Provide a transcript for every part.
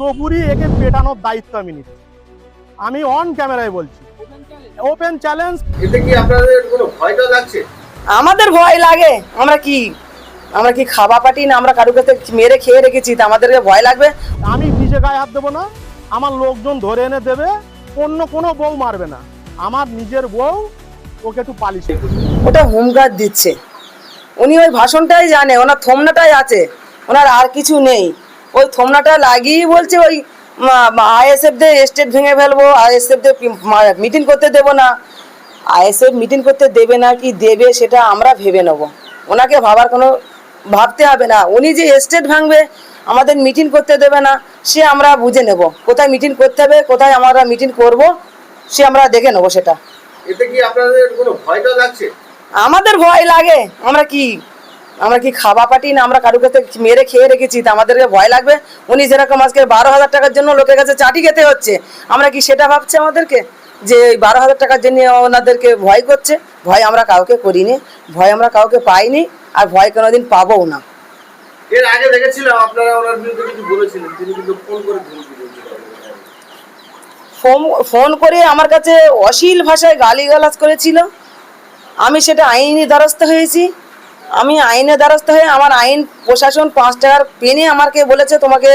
পুরোপুরি একে পেটানোর দায়িত্ব আমি নিচ্ছি। আমি অন ক্যামেরায় বলছি। ওপেন চ্যালেঞ্জ এতে কি আপনাদের কোনো ভয়টা লাগছে? আমাদের ভয় লাগে। আমরা কি? আমরা কি খাওয়া পাটি না আমরা কারুর কাছে মেরে খেয়ে রেখেছি? তা আমাদেরকে ভয় লাগবে? আমি নিজে গায়ে হাত দেবো না। আমার লোকজন ধরে এনে দেবে। অন্য কোনো বউ মারবে না। আমার নিজের বউ ওকে একটু পালিশ ওটা হোমগার্ড দিচ্ছে। উনি ওই ভাষণটাই জানে। ওনার থমনাটাই আছে। ওনার আর কিছু নেই। ওই থমনাটা লাগিয়ে বলছে ওই আইএসএফদের স্টেট ভেঙে ফেলব আইএসএফদের মিটিং করতে দেবো না। আইএসএফ মিটিং করতে দেবে না কি দেবে সেটা আমরা ভেবে নেব। ওনাকে ভাবার কোনো ভাবতে হবে না। উনি যে স্টেট ভাঙবে আমাদের মিটিং করতে দেবে না সে আমরা বুঝে নেব। কোথায় মিটিং করতে হবে কোথায় আমরা মিটিং করব সে আমরা দেখে নেব সেটা। এতে কি আপনাদের কোনো ভয়টা লাগছে? আমাদের ভয় লাগে। আমরা কি আমরা কি খাওয়া পাটি না আমরা কারুর কাছে মেরে খেয়ে রেখেছি? তা আমাদেরকে ভয় লাগবে? উনি যেরকম আজকে বারো হাজার টাকার জন্য লোকের কাছে চাটি খেতে হচ্ছে আমরা কি সেটা ভাবছি আমাদেরকে? যে এই বারো হাজার টাকার জন্য ওনাদেরকে ভয় করছে ভয় আমরা কাউকে করিনি ভয় আমরা কাউকে পাইনি আর ভয় কোনোদিন পাবও না। এর আগে দেখেছিলাম আপনারা ওনার বিরুদ্ধে কিছু বলেছিলেন তিনি কিন্তু ফোন করে ফোন ফোন করে আমার কাছে অশ্লীল ভাষায় গালিগালাজ করেছিল। আমি সেটা আইনি দ্বারস্থ হয়েছি। আমি আইনের দ্বারস্থ হয়ে আমার আইন প্রশাসন পাঁচ টাকার পেনে আমাকে বলেছে, তোমাকে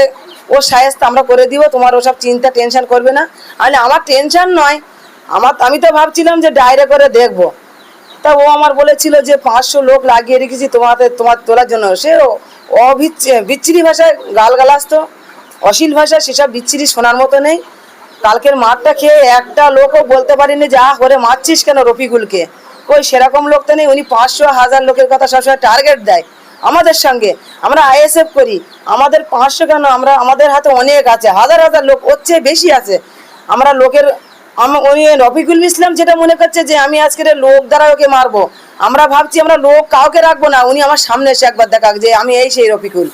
ও সায়স্ত আমরা করে দিব, তোমার ওসব চিন্তা, টেনশন করবে না। তাহলে আমার টেনশন নয়, আমার, আমি তো ভাবছিলাম যে ডায়রে করে দেখব। তা ও আমার বলেছিল যে পাঁচশো লোক লাগিয়ে রেখেছি তোমাদের তোমার তোলার জন্য। সে অবিচ্ছি, বিচ্ছিরি ভাষায় গালগালাজ তো অশ্লীল ভাষা সেসব বিচ্ছিরি শোনার মতো নেই। কালকের মাঠটা খেয়ে একটা লোকও বলতে পারিনি যে, আহ করে মারছিস কেন রফিকুলকে? কই সেরকম লোক তো নেই, উনি পাঁচশো হাজার লোকের কথা সবসময় টার্গেট দেয়। আমাদের সঙ্গে আমরা আইএসএফ করি, আমাদের পাঁচশো কেন? আমরা, আমাদের হাতে অনেক আছে, হাজার হাজার লোক, ওর চেয়ে বেশি আছে। আমরা লোকের উনি রফিকুল ইসলাম যেটা মনে করছে যে আমি আজকের লোক দ্বারা ওকে মারবো। আমরা ভাবছি আমরা লোক কাউকে রাখব না, উনি আমার সামনে এসে একবার দেখাক যে আমি এই সেই রফিকুল।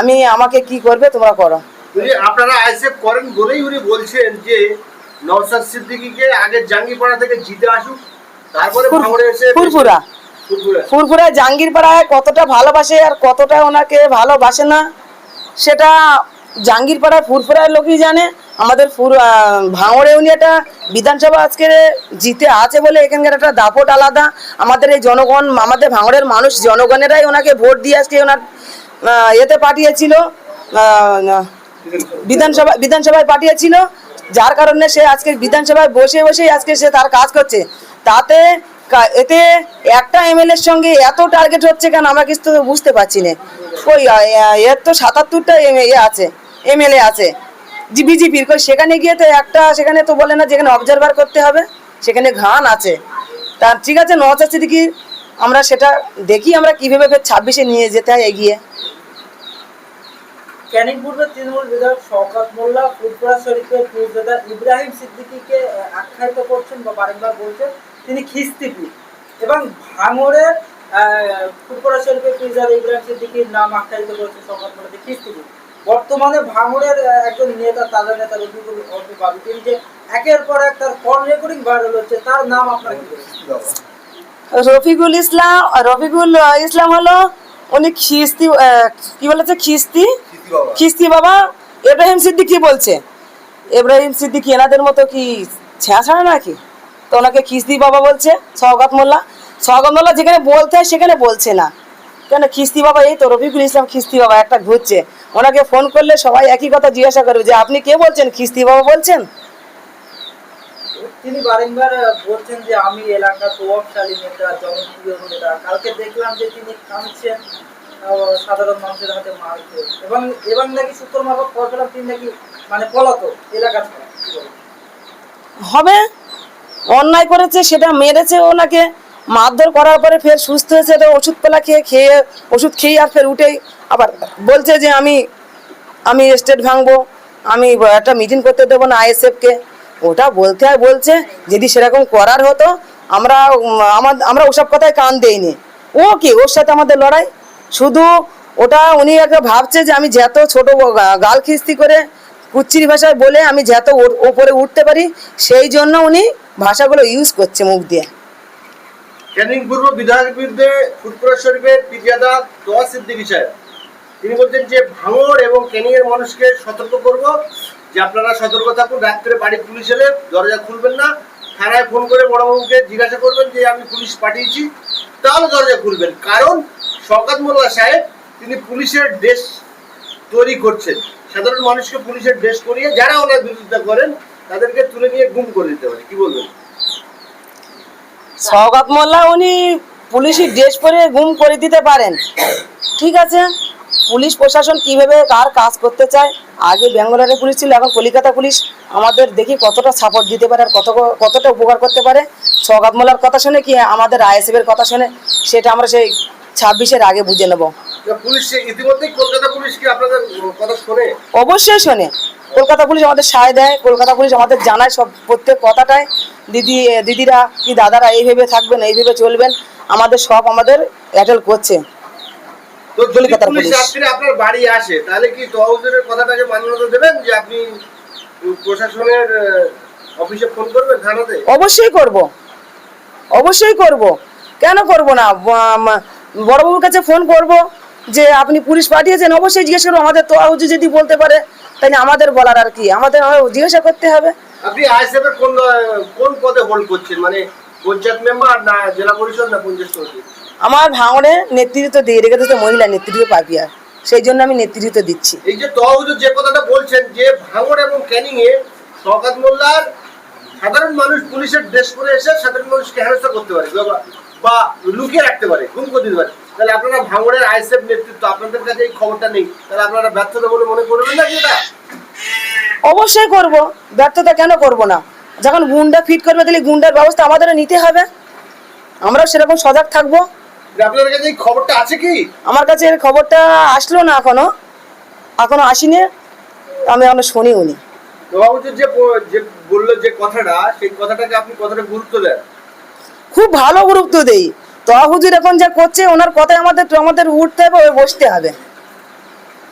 আমি, আমাকে কি করবে তোমরা করো। আপনারা করেন বলেই উনি বলছেন যে নওশাদ সিদ্দিকীকে আগে জাঙ্গিপাড়া থেকে জিতে আসুক। ফুরফুরা। ফুরফুরা। জাহাঙ্গীরপাড়ায় কতটা ভালোবাসে আর কতটা ওনাকে ভালোবাসে না সেটা জাহাঙ্গীরপাড়ায় ফুরফুরার লোকই জানে। আমাদের ফুর ভাঙড়ে উনি একটা বিধানসভা আজকে জিতে আছে বলে এখানকার একটা দাপট আলাদা। আমাদের এই জনগণ আমাদের ভাঙড়ের মানুষ জনগণেরাই ওনাকে ভোট দিয়ে আজকে ওনার এতে পাঠিয়েছিল বিধানসভা বিধানসভায় পাঠিয়েছিল। যার কারণে সে আজকে বিধানসভায় বসে বসেই আজকে সে তার কাজ করছে। তাতে এতে একটা এমএলএর সঙ্গে এত টার্গেট হচ্ছে কেন আমরা কিছু বুঝতে পারছি না। আহ, এর তো সাতাত্তরটা এ আছে এমএলএ আছে। জি বিজেপির কই সেখানে গিয়ে তো একটা সেখানে তো বলে না যেখানে অবজারভার করতে হবে সেখানে ঘান আছে। তা ঠিক আছে নওয়াজ সিদ্দিকি আমরা সেটা দেখি আমরা কীভাবে ফের ছাব্বিশে নিয়ে যেতে হয় এগিয়ে। ক্যানিং পূর্বের তৃণমূল বিধায়ক শওকত মোল্লা ফুরফুরা শরীফের পীরজাদা ইব্রাহিম সিদ্দিকীকে আখ্যায়িত করছেন বা বারংবার বলছেন তিনি খিস্তিপি এবং আহ, ফুরফুরা শরীফের পীরজাদা ইব্রাহিম সিদ্দিকীর নাম আখ্যায়িত করেছেন শওকত মোল্লা যে খিস্তিপি বর্তমানে ভাঙড়ের একজন নেতা তাজা নেতা রফিকুল অর্জুন বাবু তিনি যে একের পর এক তার কল রেকর্ডিং ভাইরাল হচ্ছে তার নাম আপনার কি রফিকুল ইসলাম রফিকুল ইসলাম হলো উনি খিস্তি কি বলেছে? খিস্তি? খিস্তি বাবা। এব্রাহিম সিদ্দিকি বলছে? এব্রাহিম সিদ্দিকি এনাদের মতো কি ছেঁচড়া নাকি? তো ওনাকে খিস্তি বাবা বলছে সওগাত মোল্লা। সওগাত মোল্লা যেখানে বলতে হয় সেখানে বলছে না। কেন খিস্তি বাবা এই তো রফিকুল ইসলাম খিস্তি বাবা একটা ঘুরছে। ওনাকে ফোন করলে সবাই একই কথা জিজ্ঞাসা করবে যে আপনি কে বলছেন? খিস্তি বাবা বলছেন? তিনি বারংবার বলছেন যে আমি প্রভাবশালী নেতা জনপ্রিয় নেতা। কালকে দেখলাম যে তিনি কাঁদছেন সাধারণ মানুষের হাতে মার এবং এবং নাকি সূত্র মারফত পেলাম তিনি নাকি মানে পলাতক এলাকা ছাড়া হবে। অন্যায় করেছে, সেটা মেরেছে ওনাকে। মারধর করার পরে ফের সুস্থ হয়েছে, এটা ওষুধ পেলা খেয়ে খেয়ে ওষুধ খেয়ে আর ফের উঠেই। আবার বলছে যে আমি আমি স্টেট ভাঙবো, আমি একটা মিটিং করতে দেবো না আইএসএফকে। ওটা বলতে হয় বলছে, যদি সেরকম করার হতো, আমরা আমার আমরা ওসব কথায় কান দেইনি। ও কি, ওর সাথে আমাদের লড়াই? শুধু ওটা উনি একটা ভাবছে যে আমি যত ছোট গাল খিস্তি করে কুচ্ছির ভাষায় বলে আমি যত ওপরে উঠতে পারি, সেই জন্য উনি ভাষাগুলো ইউজ করছে মুখ দিয়ে। ক্যানিং পূর্ব বিধায়কের বিরুদ্ধে ফুরফুরা শরীফের পিরিয়াদা তোয়া সিদ্দিকী সাহেব, তিনি বলছেন যে ভাঙড় এবং কেনিয়ার মানুষকে সতর্ক করব, যে আপনারা সতর্ক থাকুন, রাত্রে বাড়ি পুলিশ এলে দরজা খুলবেন না, থানায় ফোন করে বড়বাবুকে জিজ্ঞাসা করবেন যে আমি পুলিশ পাঠিয়েছি, তাহলে দরজা খুলবেন। কারণ শওকাত মোল্লা সাহেব, তিনি পুলিশের ড্রেস তৈরি করছেন। সাধারণ মানুষকে পুলিশের ড্রেস করিয়ে যারা ওনার বিরোধিতা করেন, তাদেরকে তুলে নিয়ে গুম করে দিতে পারে। কি বলবেন? সওগাত মোল্লা উনি পুলিশি ড্রেস পরে গুম করে দিতে পারেন। ঠিক আছে? পুলিশ প্রশাসন কীভাবে কার কাজ করতে চায়? আগে ব্যাঙ্গালোরের পুলিশ ছিল, এখন কলিকাতা পুলিশ। আমাদের দেখি কতটা সাপোর্ট দিতে পারে আর কত কতটা উপকার করতে পারে। সওগাত মোল্লার কথা শুনে কি আমাদের আইএসএফ এর কথা শুনে, সেটা আমরা সেই ছাব্বিশের আগে বুঝে নেব। অবশ্যই শোনে। কলকাতা পুলিশ আমাদের সায় দেয় কলকাতা পুলিশ আমাদের জানায় সব প্রত্যেক কথাটাই। দিদি দিদিরা কি দাদারা এইভাবে থাকবেন এইভাবে চলবেন আমাদের সব আমাদের অ্যাটেল করছে। কলকাতার পুলিশ। আপনার বাড়ি আসে তাহলে কি তহবিলের কথাটাকে মান্যতা দেবেন যে আপনি প্রশাসনের অফিসে ফোন করবেন থানাতে? অবশ্যই করব। অবশ্যই করব। কেন করব না? বড়বাবুর কাছে ফোন করব যে আপনি পুলিশ পাঠিয়েছেন অবশ্যই জিজ্ঞেস করব। আমাদের তো হুজুর যদি বলতে পারে তাহলে আমাদের বলার আর কি। আমাদের জিজ্ঞাসা করতে হবে। আপনি কোন কোন পদে হোল্ড করছেন? মানে পঞ্চায়েত মেম্বার না জেলা পরিষদ না পঞ্চায়েত সমিতি? আমার ভাঙড়ে নেতৃত্ব দিয়ে রেখেছে তো মহিলা নেতৃত্ব পাপিয়া সেই জন্য আমি নেতৃত্ব দিচ্ছি। এই যে তহজুর যে কথাটা বলছেন যে ভাঙড় এবং ক্যানিং এ শওকাত মোল্লার সাধারণ মানুষ পুলিশের ড্রেস পরে এসে সাধারণ মানুষকে হেনস্থা করতে পারে। বা- লুকিয়ে রাখতে পারে গুম করে দিতে পারে। তাহলে আপনারা ভাঙড়ের আইএসএফ নেতৃত্ব আপনাদের কাছে এই খবরটা নেই। তাহলে আপনারা ব্যর্থতা বলে মনে করবেন না কি এটা? অবশ্যই করব। ব্যর্থতা কেন করব না? যখন গুন্ডা ফিট করবে তাহলে গুন্ডার ব্যবস্থা আমাদেরও নিতে হবে। আমরাও সেরকম সজাগ থাকব। যে আপনাদের কাছে এই খবরটা আছে কি? আমার কাছে এর খবরটা আসলো না এখনও। এখনও আসেনি। আমি এখনও শুনিও নি। নবাবুজুর যে যে বলল যে কথাটা সেই কথাটাকে আপনি কতটা গুরুত্ব দেন? খুব ভালো গুরুত্ব দেই। তো হুজুর এখন যা করছে, ওনার কথায় আমাদের আমাদের উঠতে হবে বসতে হবে।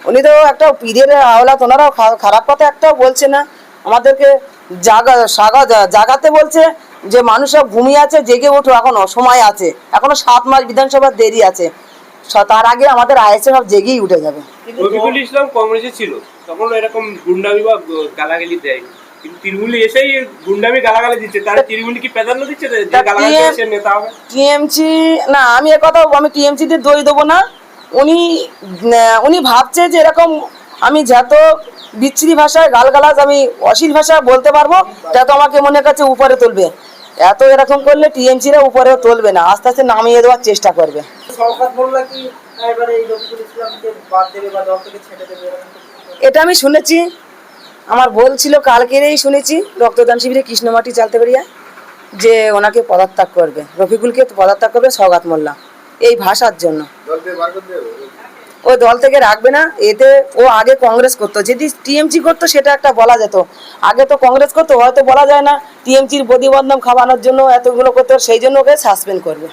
উনি তো একটা পীরের আওলাত, ওনারাও খা- খারাপ কথা একটাও বলছে না। আমাদেরকে জাগা, সাগা জাগাতে বলছে যে, মানুষ সব ঘুমিয়ে আছে, জেগে ওঠো, এখনও সময় আছে। এখনও সাত মাস বিধানসভার দেরি আছে। তার আগে আমাদের আইএসএ সব জেগেই উঠে যাবে। ইসলাম কংগ্রেসে ছিল তখন এরকম গুন্ডামি বা গালাগালি দেয় কিন্তু তৃণমূলে এসেই গুন্ডামি গালাগালি দিচ্ছে। তাহলে তৃণমূল কি প্রাধান্য দিচ্ছে গালাগালি নেতা হবে? টিএমসি না আমি এ কথা আমি টিএমসিতে দই দেবো না। উনি উনি ভাবছে যে এরকম আমি যত বিচ্ছিরি ভাষায় গালগালাজ আমি অশ্লীল ভাষা বলতে পারব তত আমাকে মনে কাছে উপরে তুলবে। এত এরকম করলে টিএমসিরা উপরেও তুলবে না আস্তে আস্তে নামিয়ে দেওয়ার চেষ্টা করবে? এটা আমি শুনেছি। আমার বলছিল কালকেরই শুনেছি রক্তদান শিবিরে কৃষ্ণমাটি চালতে বেরিয়ে যে ওনাকে পদত্যাগ করবে। রফিকুলকে পদত্যাগ করবে সৌগাত মোল্লা। এই ভাষার জন্য। ওই দল থেকে রাখবে না, এতে ও আগে কংগ্রেস করতো। যদি টিএমসি করতো সেটা একটা বলা যেত। আগে তো কংগ্রেস করতো, হয়তো বলা যায় না, টিএমসির প্রতিবন্ধম খাওয়ানোর জন্য এতগুলো করতো, সেই জন্য ওকে সাসপেন্ড করবে।